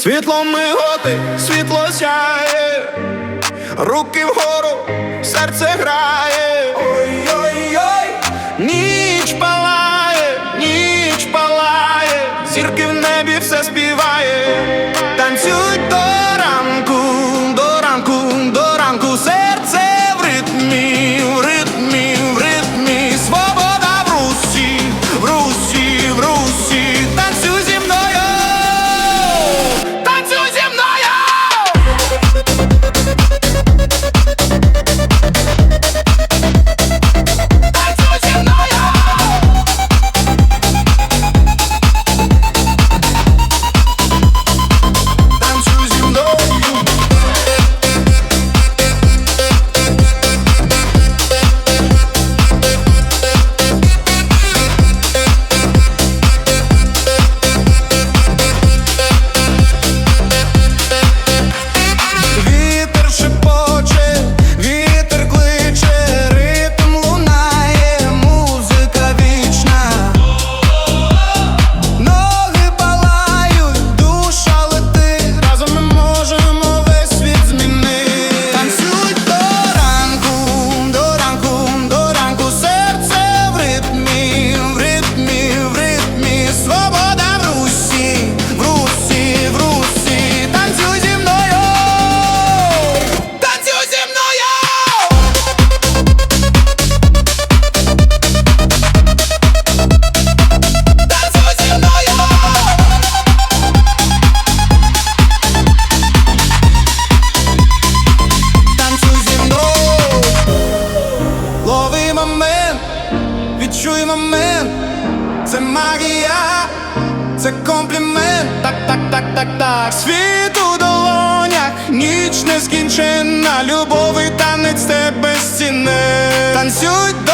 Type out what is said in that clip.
Світло миготи, світло сяє, руки вгору, серце грає, ой-ой-ой, ніч палає, ніч палає, зірки в небі все співає. Чуй, момент, це магія, це комплімент, так, так, так, так, так, світ у долонях, ніч нескінченна, Любовий, танець тебе стіне, танцюй.